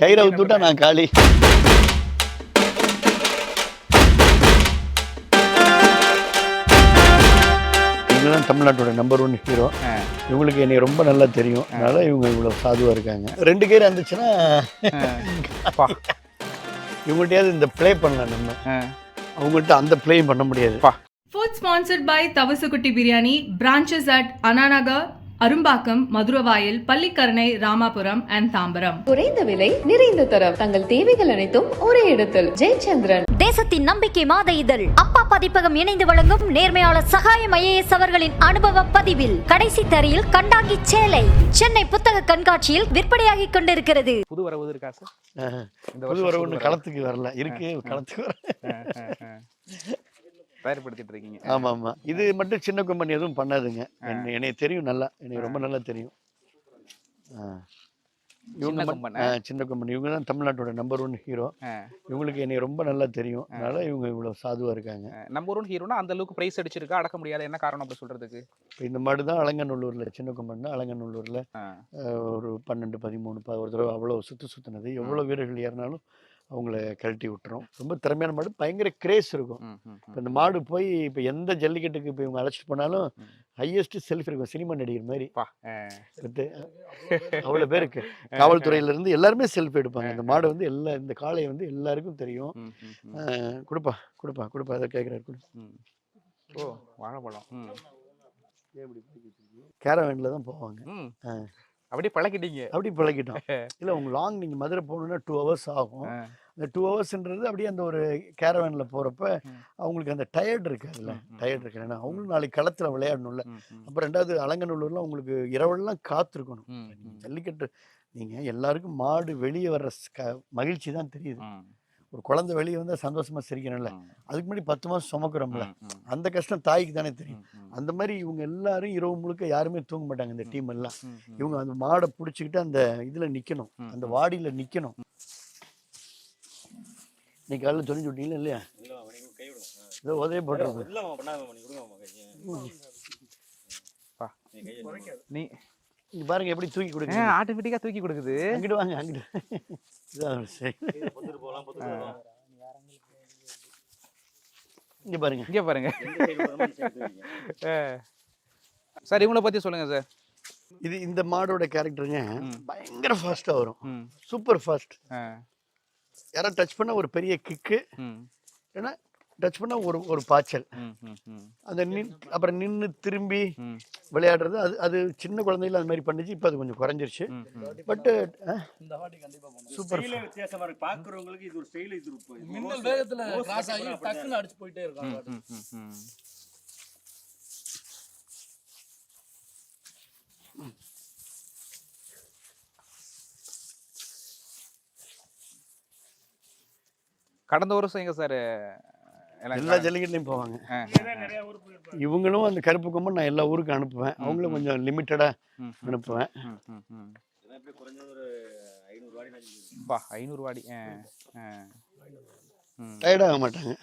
கயிறை விட்டுட்டா நான் காலி. இவங்க தான் தமிழ்நாட்டோட நம்பர் ஒன் ஹீரோ. இவங்களுக்கு என்னை ரொம்ப நல்லா தெரியும். அதனால இவங்க இவ்வளோ சாதுவாக இருக்காங்க. ரெண்டு கயிறு இருந்துச்சுன்னா அப்பா. இவங்கள்ட்டையாவது இந்த ப்ளே பண்ணலாம் நம்ம. அவங்கள்ட்ட அந்த ப்ளேயும் பண்ண முடியாது. Food sponsored by Tavasukutti Biryani, branches at Ananagar, Arumbakkam Maduravoyal Pallikaranai Ramapuram and Tambaram. குறைந்த விலை நிறைந்த தரம். தங்கள் தேவைகள் அனைத்தும் ஒரே இடத்தில். ஜெயச்சந்திரன். தேசத்தின் நம்பிக்கை மாத இதழ். அப்பா பதிப்பகம் இணைந்து வழங்கும் நேர்மையாளர் சகாயம் ஐஏஎஸ் அவர்களின் அனுபவ பதிவில். கடைசி தரையில் கண்டாங்கி சேலை. சென்னை புத்தக கண்காட்சியில் விற்பனையாகிக் கொண்டிருக்கிறது. புது வரவு இருக்கா சார். இந்த புது வரவு. களத்துக்கு வரல. இருக்கு களத்துக்கு வர ஆ, ஆ, ஆ. தயார்படுத்திட்டு இருக்கீங்க ஆமா ஆமா இது மட்டும் சின்ன கம்பெனி எதுவும் பண்ணாதுங்க. என்ன தெரியும் நல்லா. எனக்கு ரொம்ப நல்லா தெரியும். இவங்க சின்ன கம்பெனி இவங்க தான் தமிழ்நாட்டோட நம்பர் ஒன் ஹீரோ. இவங்களுக்கு என்னை ரொம்ப நல்லா தெரியும். அதனால இவங்க இவ்வளோ சாதுவாக இருக்காங்க. நம்பர் ஒன் ஹீரோனா அந்த அளவுக்கு பிரைஸ் அடிச்சிருக்கா? அடக்க முடியாத என்ன காரணம் அப்படி சொல்றதுக்கு? இப்போ இந்த மாடு தான் அலங்கநல்லூரில் சின்ன கம்பெனி தான் அலங்கநல்லூரில். ஒரு பன்னெண்டு பதிமூணு ஒரு தடவை அவ்வளோ சுற்று சுற்றினது எவ்வளோ வீரர்கள் ஏறினாலும் அவங்கள கழட்டி விட்டுரும். ரொம்ப திறமையான மாடு. பயங்கர கிரேஸ் இருக்கும். இப்போ. இந்த மாடு போய் இப்போ எந்த ஜல்லிக்கட்டுக்கு இப்போ இவங்க அழைச்சிட்டு போனாலும். ஹையஸ்ட் செல்ஃப் இருக்கும். சினிமா நடிகர் மாதிரி. ஆ. அவ்வளோ பேருக்கு. காவல்துறையில இருந்து எல்லாருமே செல்ஃபி எடுப்பாங்க. இந்த மாடு வந்து எல்லா இந்த காளையை வந்து எல்லாருக்கும் தெரியும். கொடுப்பா கொடுப்பா கொடுப்பா. அதை கேட்குறாரு கொடு. ஓ வாழைப்பழம். கேரவேனில் தான் போவாங்க. அப்படியே பழக்கிட்டீங்க அப்படி பழகிட்டோம். இல்லை உங்க லாங் நீங்கள் மதுரை போகணுன்னா டூ ஹவர்ஸ் ஆகும். அந்த டூ ஹவர்ஸ்ன்றது அப்படியே அந்த ஒரு கேரவேனில் போகிறப்ப. அவங்களுக்கு அந்த டயர்ட் இருக்காதுல்ல டயர்ட் இருக்கு. ஏன்னா அவங்களும் நாளைக்கு களத்தில் விளையாடணும்ல. அப்புறம் ரெண்டாவது அலங்கநல்லூர்லாம் உங்களுக்கு இரவெல்லாம் காத்திருக்கணும். ஜல்லிக்கட்டு நீங்கள் எல்லாருக்கும் மாடு வெளியே வர்ற மகிழ்ச்சி தான் தெரியுது. ஒரு குழந்தை வெளியே வந்தால் சந்தோஷமா சிரிக்கணும்ல அதுக்கு முன்னாடி பத்து மாதம் சுமக்குறோம்ல அந்த கஷ்டம் தாய்க்கு தானே தெரியும் அந்த மாதிரி இவங்க எல்லாரும் இரவு முழுக்க யாருமே தூங்க மாட்டாங்க இந்த டீம் எல்லாம். இவங்க அந்த மாடை பிடிச்சிக்கிட்டு அந்த இதில் நிற்கணும் அந்த வாடியில் நிற்கணும் இன்னைக்கு காலையில் சொல்லி விட்டீங்களா இல்லையா இதோ உதவி போட்டுருக்கு பா. நீ இங்க பாருங்க எப்படி தூக்கி ஆ, கொடுக்குறீங்க ஆட்டோமேட்டிக்கா தூக்கி கொடுக்குது. அங்கிட்டு வாங்க அங்கிட்டு இதான் சரி. இங்க பாருங்க. இங்க பாருங்க. ஆ. சார் இவங்கள பத்தி சொல்லுங்க சார். இது இந்த மாடோட கேரக்டருங்க. பயங்கர ஃபாஸ்ட்டாக வரும். சூப்பர் ஃபாஸ்ட் ஆ, யாராவது டச் பண்ண ஒரு பெரிய கிக்கு ஏன்னா டச் பண்ண ஒரு ஒரு பாய்ச்சல். அந்த நின் அப்புறம் நின்று திரும்பி விளையாடுறது அது அது சின்ன குழந்தையில அது மாதிரி பண்ணுச்சு இப்போ அது கொஞ்சம் குறைஞ்சிருச்சு. பட்டு சூப்பர் பாக்குறவங்களுக்கு இது ஒரு ஸ்டைல் இது மின்னல் வேகத்துல கிராஸ் ஆகி டக்குன்னு அடிச்சு போயிட்டே இருக்காங்க. கடந்த வருஷம் எங்க சார் எல்லா ஜல்லிக்கட்டுலையும் போவாங்க. இவங்களும் அந்த கருப்பு கொம்பன் நான் எல்லா ஊருக்கும் அனுப்புவேன். அவங்களும் கொஞ்சம் லிமிட்டடாக அனுப்புவேன். பா ஐநூறு வாடி. ஆ, ஆ. ம், டயர்டாக மாட்டாங்க.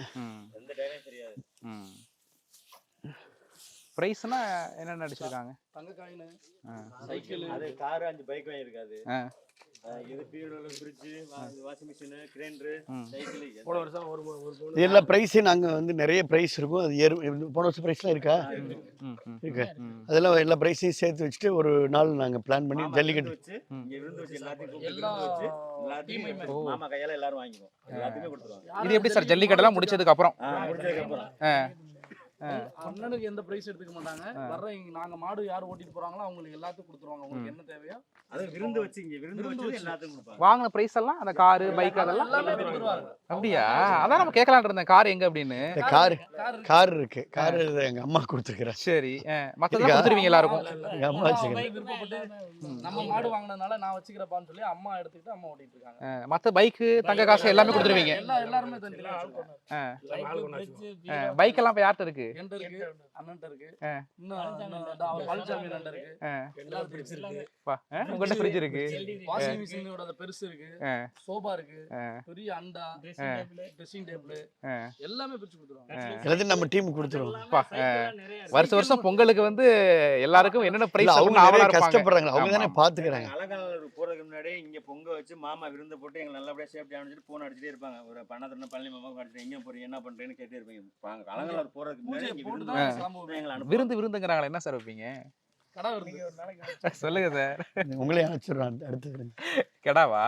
பிரைஸ்னா என்னென்ன அடிச்சிருக்காங்க தங்க காயின் சைக்கிள். அது கார் அஞ்சு பைக் வாங்கியிருக்காது ஆ, அஹ் இது பீரோல ஃப்ரிட்ஜ் வாஷிங் மிஷின் கிரைண்டர் ம். சைக்கிள் போன வருஷம் ஒரு ஒரு பொண்ணு இது எல்லா ப்ரைஸையும் நாங்கள் வந்து நிறைய ப்ரைஸ் இருக்கும். அது ஏறு போன வருஷம் ப்ரைஸ்லாம் இருக்கா? இருக்கு. அதெல்லாம் எல்லா ப்ரைஸையும் சேர்த்து வச்சுட்டு ஒரு நாள் நாங்கள் பிளான் பண்ணி ஜல்லிக்கட்டு. வச்சு இங்க விருந்து வச்சு எல்லாத்தையும் கூப்பிட்டு எல்லா விருந்து வச்சு எல்லாத்தையும் டீமையுமே. கொடுத்து- மாமா கையால எல்லாரும் வாங்கிக்குவோம். எல்லாத்தையுமே கொடுத்துருவாங்க. இது எப்படி சார் ஜல்லிக்கட்டெல்லாம் முடிச்சதுக்கு அப்புறம்? முடிச்சதுக்கு அப்புறம். அண்ணனுக்கு எந்த பிரைஸ் எடுத்துக்க மாட்டாங்க. வர்ற இங்க நாங்க மாடு யார் ஓட்டிட்டு போறாங்களோ அவங்களுக்கு எல்லாத்துக்கும் கொடுத்துருவாங்க. உங்களுக்கு என்ன தேவையோ? அது விருந்து வச்சு இங்க விருந்து வச்சு கொடுப்பாங்க. வாங்கின பிரைஸ் எல்லாம் அந்த காரு பைக் அதெல்லாம் எல்லாமே கொடுத்துருவாங்க. அப்படியா? அதான் நம்ம கேட்கலான் இருந்தேன். கார் எங்க அப்படின்னு? கார் கார் கார் இருக்கு. கார் எங்கள் அம்மா கொடுத்துருக்குறேன் சரி. ஆ, மத்ததெல்லாம் கொடுத்துருவீங்க எல்லாருக்கும்? எங்கள் அம்மா வச்சுக்கிறேன் விருப்பப்பட்டு நம்ம மாடு வாங்கினதுனால நான் வச்சுக்கிறப்பான்னு சொல்லி அம்மா எடுத்துக்கிட்டு அம்மா ஓட்டிட்டு இருக்காங்க. மத்த பைக்கு தங்க காசு எல்லாமே கொடுத்துருவீங்க. எல்லா எல்லாருமே பைக் எல்லாம் இப்ப யார்கிட்ட இருக்கு? என்கிட்ட இருக்கு அண்ணன்ட்ட இருக்கு. ஆ. இன்னும் இன்னும் இந்த பழனிசாமி அண்ணன்ட்ட இருக்கு. ஆ, எல்லாரும் ஃப்ரிட்ஜ் இருக்கு. பா ஆ, உங்கள்ட்ட ஃப்ரிட்ஜ் இருக்கு. வாஷிங் மிஷினோட அந்த பெருசு இருக்கு. ஆ, சோபா இருக்கு. ஆ, பெரிய அண்டா ட்ரெஸ்ஸிங் டேபிள் ஆ. எல்லாமே பிரிச்சு கொடுத்துருவாங்க. எல்லாத்தையும் நம்ம டீம் கொடுத்துருவோம். பா, ஆ. வருஷம் வருஷம் பொங்கலுக்கு வந்து எல்லாருக்கும் என்னென்ன பிரைஸ் அவங்க கஷ்டப்படுறாங்க. அவங்க தானே. பாத்துக்கிறாங்க இங்க பொங்க வச்சு மாமா விருந்து போட்டு எங்களை நல்லபடியா சேஃப்டி அனுப்பிச்சிட்டு போன் அடிச்சுட்டே இருப்பாங்க. ஒரு பண்ணாத்திரம் பழனி மாமாவுக்கு அடிச்சுட்டு எங்க போறீங்க என்ன பண்றீங்கன்னு கேட்டே இருப்பீங்க. இங்க போட்டு விருந்து விருந்துங்கிறாங்களே என்ன சார் வைப்பீங்க? சொல்லுங்க சார். உங்களே அனுப்பிச்சிடுறோம் அடுத்து விருந்து. கெடாவா?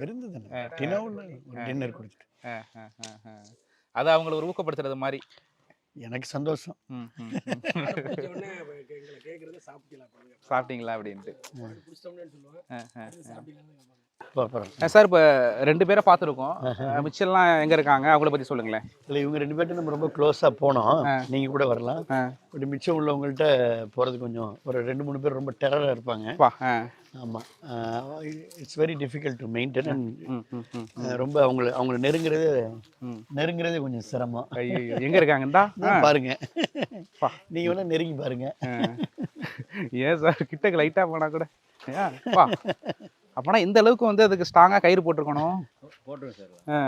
விருந்து தானே. டின்னர் ஆ. அது அவங்கள ஒரு ஊக்கப்படுத்துறது மாதிரி. எனக்கு சந்தோஷம். சாப்பிட்டீங்களா அப்படின்ட்டு. சார் இப்போ ரெண்டு பேரை பார்த்துருக்கோம். மிச்சம்லாம் எங்கே இருக்காங்க? அவங்கள பற்றி சொல்லுங்களேன். இல்லை இவங்க ரெண்டு பேர்ட்ட நம்ம ரொம்ப க்ளோஸாக போனோம். நீங்கள் கூட வரலாம். ஆ. பட் மிச்சம் உள்ளவங்கள்ட்ட போகிறது கொஞ்சம் ஒரு ரெண்டு மூணு பேர் ரொம்ப டெரராக இருப்பாங்க. ஆமாம் it's very difficult to maintain and ரொம்ப அவங்கள அவங்கள நெருங்குறது. நெருங்குறதே கொஞ்சம் சிரமம். ஐயோ எங்கே இருக்காங்கண்டா இதோ பாருங்க. பா. நீங்கள் வேணால் நெருங்கி பாருங்க. ஏன் சார் கிட்டக்கு லைட்டாக போனால் கூட. ஏன்? பா அப்போனா இந்த அளவுக்கு வந்து அதுக்கு ஸ்ட்ராங்காக கயிறு போட்டிருக்கணும். சார் ஆ.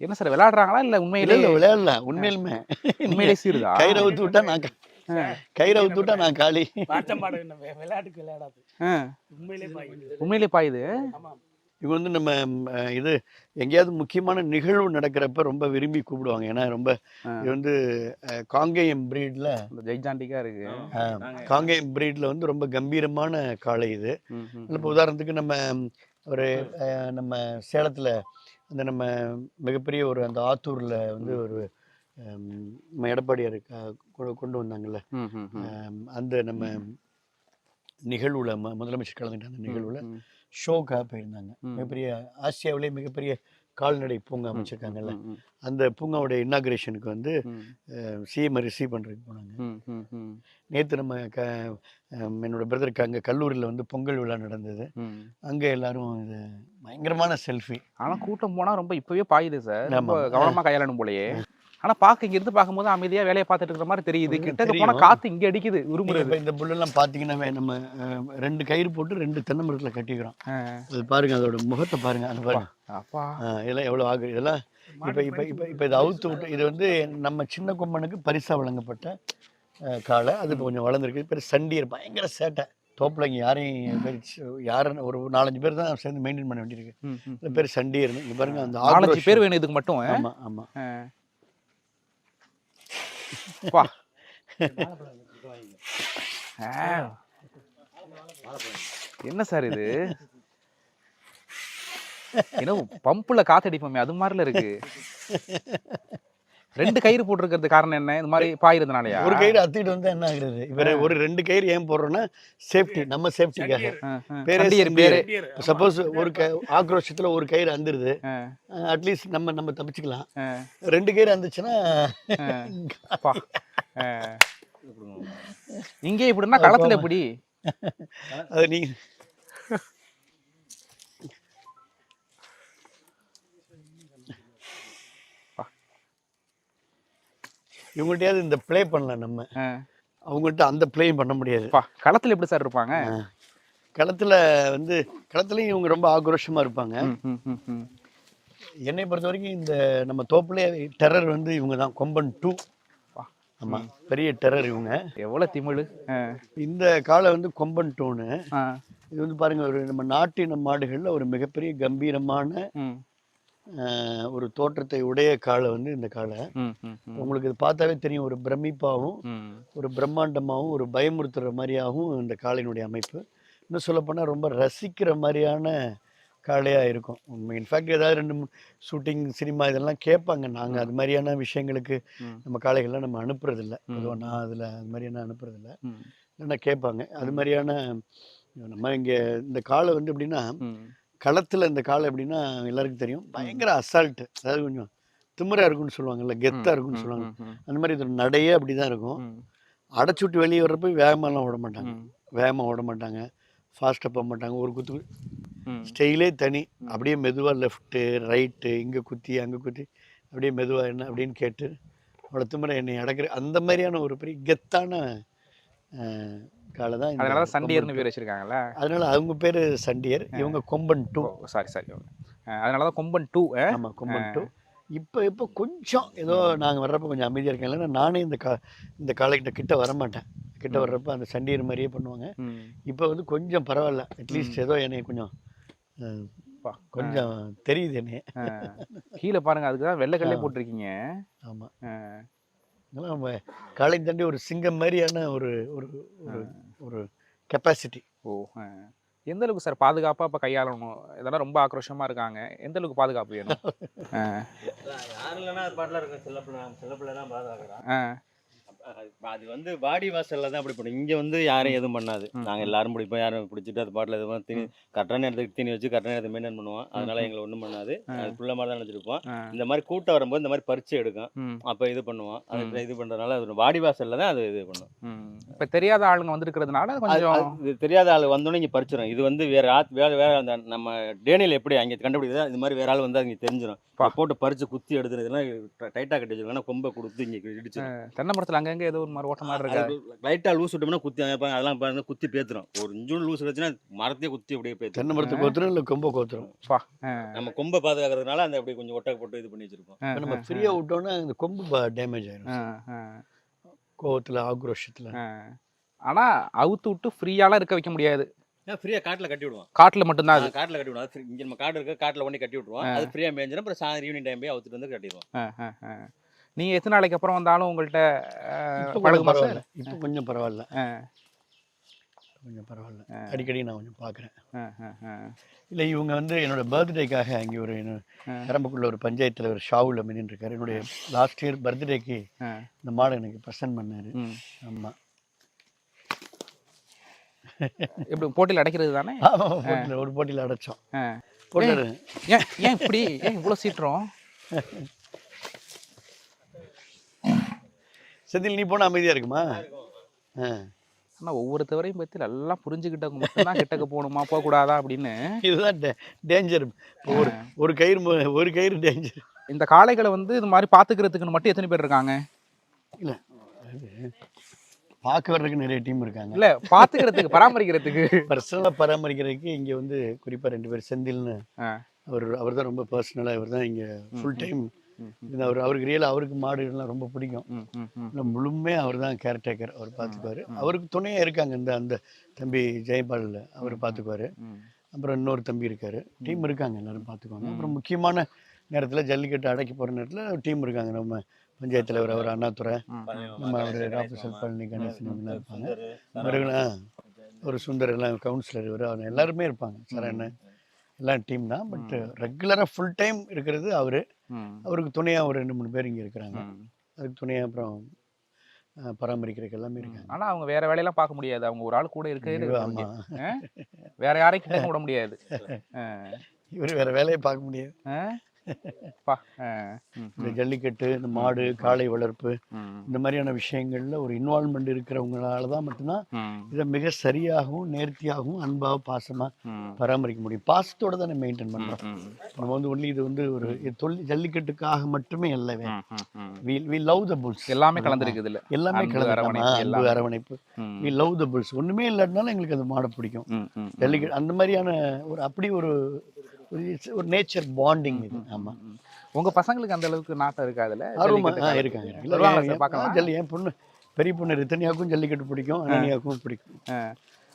என்ன சார் விளையாடுறாங்களா இல்லை உண்மையிலே இல்லை விளையாடலாம் உண்மையிலுமே. உண்மையிலே சீருதா? கயிறை ஊற்றி விட்டா நான் கயிறை ஊற்றி விட்டா நான் காலி. விளையாட்டுக்கு விளையாடாது. உண்மையிலே பாய்க்குது உண்மையிலே பாயுது? இவங்க வந்து நம்ம இது எங்கேயாவது முக்கியமான நிகழ்வு நடக்கிறப்ப ரொம்ப விரும்பி கூப்பிடுவாங்க. ஏன்னா ரொம்ப. இது வந்து காங்கேயம் பிரீட்ல ஜெய்ஜாண்டிக்காக இருக்கு. காங்கேயம். பிரீட்ல வந்து ரொம்ப கம்பீரமான காளை இது. இப்போ உதாரணத்துக்கு நம்ம ஒரு அஹ், நம்ம சேலத்துல அந்த நம்ம மிகப்பெரிய ஒரு அந்த ஆத்தூர்ல வந்து ஒரு நம்ம எடப்பாடியார் கொண்டு வந்தாங்கல்ல. அந்த நம்ம நிகழ்வுல முதலமைச்சர் கலந்துக்கிட்ட அந்த நிகழ்வுல ஷோக்காக போயிருந்தாங்க. மிகப்பெரிய ஆசியாவிலே மிகப்பரிய கால்நடை பூங்கா அமைச்சிருக்காங்கல்ல. அந்த பூங்காவோட இன்னாகிரேஷனுக்கு வந்து சிஎம் ரிசீவ் பண்ணுறதுக்கு போனாங்க. நேற்று நம்ம க என்னோட பிரதருக்கு அங்கே கல்லூரியில் வந்து பொங்கல் விழா நடந்தது. அங்கே எல்லாரும் இது பயங்கரமான செல்ஃபி. ஆனா கூட்டம் போனா ரொம்ப இப்பவே பாயுது சார். ரொம்ப ஆமா. கவனமா கையாளணும் போலயே. ஆனா பாக்க இங்க இருந்து பார்க்கும்போது அமைதியா வேலையை பார்த்துட்டு இருக்கிற மாதிரி தெரியுது. கிட்டக்க தெரியும். போனா காத்து இங்க அடிக்குது இப்போ இந்த புல்லெல்லாம் பார்த்தீங்கன்னா நம்ம ரெண்டு கயிறு போட்டு ரெண்டு தென்னை மரத்தில் கட்டிக்கிறோம். அது பாருங்க அதோட முகத்தை பாருங்க அந்த பாருங்க. அப்பா இதெல்லாம் எவ்வளோ ஆகுது இதெல்லாம் இப்போ இப்போ இப்போ இப்போ இதை அவுத்து விட்டு இது வந்து நம்ம சின்ன கொம்பனுக்கு பரிசா வழங்கப்பட்ட காளை. அது இப்போ கொஞ்சம் வளர்ந்துருக்கு. பேர் சண்டியர். பயங்கர சேட்டை. தோப்பில் இங்கே யாரையும் பேர் யாருன்னு ஒரு நாலஞ்சு பேர் தான் சேர்ந்து மெயின்டைன் பண்ண வேண்டியிருக்கு. பேர் சண்டியர்னு. இங்கே பாருங்க அந்த ஆக்ரோஷம். பேர் வேணும் இதுக்கு மட்டும் ஆமா ஆமா. ஆ. அப்பா என்ன சார் இது என்ன பம்புல காத்தடிப்போமே அது மாதிரில இருக்கு ரெண்டு கயிறு போட்டிருக்கிறது காரணம் என்ன? இந்த மாதிரி பாயிருந்தனாலயா? ஒரு கயிறு அத்திட்டு வந்தா என்ன ஆகுறது? இப்போ ஒரு ரெண்டு கயிறு ஏன் போடுறோன்னா சேஃப்டி நம்ம சேஃப்டிக்காக ஆ. பேரே சப்போஸ் ஒரு க ஆக்ரோஷத்துல ஒரு கயிறு அந்துருது. அட்லீஸ்ட் நம்ம நம்ம தப்பிச்சுக்கலாம். ரெண்டு கயிறு அந்துச்சுன்னா. இங்கே இப்படின்னா களத்துல எப்படி? அது நீ இவங்கள்ட்டயாவது இந்த ப்ளே பண்ணலாம் நம்ம. அவங்கள்ட்ட அந்த ப்ளேயும் பண்ண முடியாது. களத்துல எப்படி சார் இருப்பாங்க? களத்துல வந்து களத்துலயும் இவங்க ரொம்ப ஆக்ரோஷமா இருப்பாங்க. என்னை பொறுத்த வரைக்கும் இந்த நம்ம தோப்புலே டெரர் வந்து இவங்க தான் கொம்பன் டூ வா. ஆமா பெரிய டெரர் இவங்க. எவ்வளவு திமிழு? இந்த காளை வந்து கொம்பன் டூன்னு ஆ, இது வந்து பாருங்க ஒரு நம்ம நாட்டின மாடுகள்ல ஒரு மிகப்பெரிய கம்பீரமான ஒரு தோற்றத்தை உடைய காளை வந்து இந்த ம், உங்களுக்கு இது பார்த்தாவே தெரியும் ஒரு பிரமிப்பாகவும். ஒரு பிரம்மாண்டமாகவும் ஒரு பயமுறுத்துற மாதிரியாகவும் இந்த காளையினுடைய அமைப்பு. இன்னும் சொல்லப்போனால் ரொம்ப ரசிக்கிற மாதிரியான காளையாக இருக்கும். இன்ஃபேக்ட் ஏதாவது ரெண்டு ஷூட்டிங் சினிமா இதெல்லாம் கேட்பாங்க. நாங்கள் அது மாதிரியான விஷயங்களுக்கு. நம்ம காளைகள்லாம் நம்ம அனுப்புறதில்ல. பொதுவாக நான் அதில் அது மாதிரியான அனுப்புறதில்ல. இல்லைன்னா கேட்பாங்க. அது மாதிரியான நம்ம இங்கே இந்த காளை வந்து எப்படின்னா. களத்தில் இந்த காளை எப்படின்னா எல்லாருக்கும் தெரியும். பயங்கர அசால்ட்டு அதாவது கொஞ்சம் திமிரா இருக்கும்னு சொல்லுவாங்கல்ல கெத்தாக இருக்கும்னு சொல்லுவாங்க. அந்த மாதிரி இதோட நடையே அப்படி தான் இருக்கும். ம், அடைச்சி விட்டு வெளியே வர்றப்ப வேகமாலாம் ஓட மாட்டாங்க. வேகமாக ஓட மாட்டாங்க. ஃபாஸ்ட்டாக போக மாட்டாங்க. ஒரு குத்து. ஸ்டைலே தனி. அப்படியே மெதுவாக லெஃப்ட்டு ரைட்டு இங்கே குத்தி அங்கே குத்தி அப்படியே மெதுவாக என்ன அப்படின்னு கேட்டு அவ்வளோ திமிர என்னை அடக்கிற அந்த மாதிரியான ஒரு பெரிய கெத்தான காளை தான் அதனால தான் சண்டியர்னு பேர் வச்சிருக்காங்கல்ல. அதனால அவங்க பேர் சண்டியர் இவங்க கொம்பன் டூ. சாரி சாரி அதனால தான் கொம்பன் டூ ஆமாம் கொம்பன் டூ. இப்போ இப்போ கொஞ்சம் ஏதோ நாங்கள் வர்றப்ப கொஞ்சம் அமைதியாக இருக்கேன் இல்லைன்னா நானே இந்த கா இந்த காளைக்கிட்ட கிட்ட வரமாட்டேன். கிட்ட வர்றப்ப அந்த சண்டியர் மாதிரியே பண்ணுவாங்க. இப்போ வந்து கொஞ்சம் பரவாயில்ல. அட்லீஸ்ட் ஏதோ என்னை கொஞ்சம் கொஞ்சம் தெரியுது என்னைய. கீழே பாருங்க அதுக்கு தான் வெள்ளைக்கல்லே போட்டிருக்கீங்க. ஆமாம். அதெல்லாம் காளை தாண்டி ஒரு சிங்கம் மாதிரியான ஒரு ஒரு ஒரு கெப்பாசிட்டி ஓ ஆ. எந்த அளவுக்கு சார் பாதுகாப்பா இப்ப கையாளணும் இதெல்லாம் ரொம்ப ஆக்ரோஷமா இருக்காங்க எந்த அளவுக்கு பாதுகாப்பு வேணும். யாரும் இல்லைன்னா பாட்டில் இருக்கும் சில பிள்ளை சில பிள்ளை தான் பாதுகாக்கிறோம் ஆ. அது வந்து வாடி வாசல்ல தான் அப்படி பண்ணும். இங்க வந்து யாரும் எதுவும் பண்ணாது. நாங்க எல்லாரும் பிடிப்போம். யாரும் பிடிச்சிட்டு அது பாட்டில் எதுவும் தீனி கரெக்டான நேரத்துக்கு தீனி வச்சு கரெக்டான நேரத்தை மெயின்டைன் பண்ணுவோம். அதனால எங்களை ஒன்றும் பண்ணாது. அது புள்ள மாதிரி தான் நினச்சிருப்போம். இந்த மாதிரி கூட்டம் வரும்போது இந்த மாதிரி பறிச்சு எடுக்கும். அப்போ இது பண்ணுவோம். அது இது பண்றதுனால அது வாடி வாசல்ல தான் அது இது பண்ணும். இப்ப தெரியாத ஆளுங்க வந்திருக்கிறதுனால கொஞ்சம் இது தெரியாத ஆள் வந்தோடனே இங்கே பறிச்சிடும் இது வந்து வேற ஆத் வேற வேற அந்த நம்ம டேனியில் எப்படி அங்கே கண்டுபிடிக்குதா இது மாதிரி வேற ஆள் வந்து அங்கே தெரிஞ்சிடும். போட்டு பறிச்சு குத்தி எடுத்துரு. இதெல்லாம் டைட்டாக கட்டி வச்சிருக்காங்க. கொம்பை கொடுத்து இங்கே இடிச்சு தென்னை மரத்துல அங்கங்க ஏதோ ஒரு ஓட்ட மாதிரி இருக்கா? லைட்டாக லூஸ் விட்டோம்னா குத்தி பாருங்க, அதெல்லாம் பாருங்க குத்தி பேத்துரும். ஒரு இன்ஜூன் லூஸ் வச்சுன்னா மரத்தையே குத்தி அப்படியே பேத்துரும். தென்னை மரத்தை கோத்துரும் இல்லை கொம்பை கோத்துரும். நம்ம கொம்பை பாதுகாக்கிறதுனால அந்த அப்படியே கொஞ்சம் ஒட்டை போட்டு இது பண்ணி இப்ப நம்ம ஆ, ஃப்ரீயாக விட்டோம்னா அந்த கொம்பு டேமேஜ் ஆயிடும் கோவத்தில் ஆக்ரோஷத்தில். ஆனா அவுத்து விட்டு ஃப்ரீயாலாம் இருக்க வைக்க முடியாது. ஃப்ரீயாக காட்டில் கட்டி விடுவோம். காட்டுல மட்டும்தான் அது. காட்டில் கட்டி விடுவோம். இங்க நம்ம காடு இருக்கு காட்டில் ஒண்ணி கட்டி விட்டுருவோம். அது ஃப்ரீயாக மேய்ஞ்சிடும் அப்புறம் சாயந்தரம் ஈவினிங் டைம் போய் அவுத்துட்டு வந்து கட்டிடுவோம். ஆ, ஆ, ஆ. நீங்க எத்தனை நாளைக்கு அப்புறம் வந்தாலும் உங்கள்கிட்ட பழகுமா சார்? பரவாயில்ல இப்போ கொஞ்சம் பரவாயில்ல. கொஞ்சம் பரவாயில்ல. அடிக்கடி நான் கொஞ்சம் பார்க்குறேன். இல்லை இவங்க வந்து என்னோட பர்த்டேக்காக அங்கே ஒரு பெரம்பக்குள்ள ஒரு பஞ்சாயத்து தலைவர் ஷாவுல் இருக்காரு. என்னுடைய லாஸ்ட் இயர் பர்த்டேக்கு. இந்த மாடை எனக்கு ப்ரெசென்ட் பண்ணாரு. ஆமாம் எப்படி போட்டியில் அடைக்கிறது தானே? ஒரு போட்டியில் அடைச்சோம். ஏன் ஏன் இப்படி ஏன் இவ்வளோ சீட்டுறோம் செந்தில் நீ போனால் அமைதியாக இருக்குமா? ஆ. ஆனால் ஒவ்வொருத்தவரையும் பற்றி எல்லாம் புரிஞ்சுக்கிட்டவங்க மட்டும்தான் கிட்டக்க போகணுமா? போகக்கூடாதா அப்படின்னு. இதுதான் டேஞ்சர் ஒரு ஒரு கயிறு ஒரு கயிறு டேஞ்சர் இந்த காளைகளை வந்து இது மாதிரி பார்த்துக்கிறதுக்குன்னு மட்டும் எத்தனை பேர் இருக்காங்க? இல்லை பார்க்க வர்றதுக்கு நிறைய டீம் இருக்காங்க. இல்லை பார்த்துக்கிறதுக்கு பராமரிக்கிறதுக்கு. பர்சனலாக பராமரிக்கிறதுக்கு இங்கே வந்து குறிப்பாக ரெண்டு பேர் செந்தில்னு. அவர் அவர் தான் ரொம்ப பர்சனலாக இவர் தான் இங்கே ஃபுல் டைம் இது அவர் அவருக்கு ரியலாக அவருக்கு மாடுகள்லாம் ரொம்ப பிடிக்கும். ம், ம், ம். இல்லை முழுமையாக அவர் தான் கேர்டேக்கர் அவர் பார்த்துக்குவார் அவருக்கு துணையாக இருக்காங்க இந்த அந்த தம்பி ஜெயபால் அவர் பார்த்துக்குவார். அப்புறம் இன்னொரு தம்பி இருக்கார். டீம் இருக்காங்க எல்லாரும் பார்த்துக்குவாங்க அப்புறம் முக்கியமான நேரத்தில் ஜல்லிக்கட்டு அடைக்க போகிற நேரத்தில் டீம் இருக்காங்க. நம்ம பஞ்சாயத்து தலைவர் அவர் அண்ணாதுரை நம்ம அவர் ராபசல் பழனி கணேசன் இவங்கெல்லாம் இருப்பாங்க. அவர்களா ஒரு சுந்தர் எல்லாம் கவுன்சிலர் இவர். அவங்க எல்லாருமே இருப்பாங்க. சரண் எல்லாம் டீம் தான் பட் ரெகுலராக ஃபுல் டைம் இருக்கிறது அவர். அவருக்கு துணையாக ஒரு ரெண்டு மூணு பேர் இங்கே இருக்கிறாங்க. அதுக்கு துணையாக அப்புறம் பராமரிக்கிறதுக்கு எல்லாமே இருக்காங்க. ஆனா அவங்க வேற வேலையெல்லாம் பார்க்க முடியாது. அவங்க ஒரு ஆள் கூட இருக்கிறது வேற யாரையும் விட முடியாது. இவர் வேற வேலையை பார்க்க முடியாது. இந்த ஜல்லிக்கட்டு இந்த மாடு காளை வளர்ப்பு இந்த மாதிரியான விஷயங்கள்ல ஒரு இன்வால்மெண்ட் இருக்கிறவங்களால தான் மட்டும்தான் இதை மிக சரியாகவும் நேர்த்தியாகவும் அன்பாக பாசமாக ம், பராமரிக்க முடியும். பாசத்தோட தான் மெயின்டைன் பண்ணுறோம் நம்ம வந்து ஒன்லி இது வந்து ஒரு தொல்லி ஜல்லிக்கட்டுக்காக மட்டுமே அல்லவே. We we love the bulls எல்லாமே கலந்துருக்கு இதுல எல்லாமே கலந்து அரவணைப்பு வி லவ் த புல்ஸ் ஒண்ணுமே இல்லாட்டினாலும் எங்களுக்கு அந்த மாடை பிடிக்கும். ஜல்லிக்கட்டு அந்த மாதிரியான ஒரு அப்படி ஒரு ஒரு it's- ஒரு நேச்சர் பாண்டிங் இது. ஆமா. ம். உங்க பசங்களுக்கு அந்த அளவுக்கு நாட்டம் இருக்கா அதுல? இருக்காங்க பார்க்கலாம் ஜல்லி என் பொண்ணு பெரிய பொண்ணு ரித்தனியாவுக்கும் ஜல்லிக்கட்டு பிடிக்கும் அனனியாவுக்கும் பிடிக்கும்.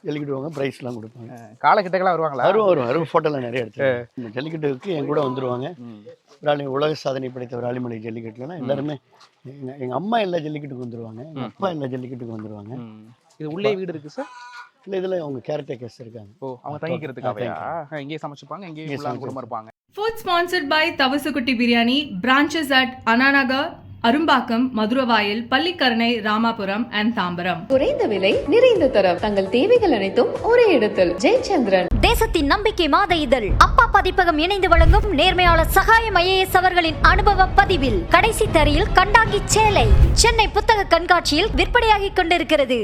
ஜல்லிக்கட்டு வாங்க ப்ரைஸ்லாம் கொடுப்பாங்க. காலக்கிட்டக்கெல்லாம் வருவாங்களா? வரும் வரும் வரும் ஃபோட்டோலாம் நிறைய எடுத்து இந்த ஜல்லிக்கட்டுக்கு என் கூட வந்துருவாங்க. ஆளு உலக சாதனை படைத்த ஒரு ஆலிமலை ஜல்லிக்கட்டுலாம் எல்லாருமே எங்க எங்க அம்மா எல்லா ஜல்லிக்கட்டுக்கு வந்துருவாங்க. எங்க அப்பா எல்லா ஜல்லிக்கட்டுக்கு வந்துருவாங்க. இது உள்ளே வீடு இருக்கு சார்? இல்ல இதுல அவங்க கேரக்டர்ஸ் இருக்காங்க. ஓ அவங்க தங்கிக்கிறதுக்காகயா இங்கேயே சமைச்சுப்பாங்க இங்கேயே குடும்பம் இருப்பாங்க. Food sponsored by Tavasukutti Biryani, branches at Ananagar, Arumbakkam Maduravoyal Pallikaranai Ramapuram and Tambaram. குறைந்த விலை நிறைந்த தரம். தங்கள் தேவைகள் அனைத்தும் ஒரே இடத்தில். ஜெயச்சந்திரன். தேசத்தின் நம்பிக்கை மாத இதழ். அப்பா பதிப்பகம் இணைந்து வழங்கும் நேர்மையாளர் சகாயம் ஐஏஎஸ் அவர்களின் அனுபவ பதிவில். கடைசி தரையில் கண்டாங்கி சேலை. சென்னை புத்தக கண்காட்சியில் விற்பனையாகிக் கொண்டிருக்கிறது.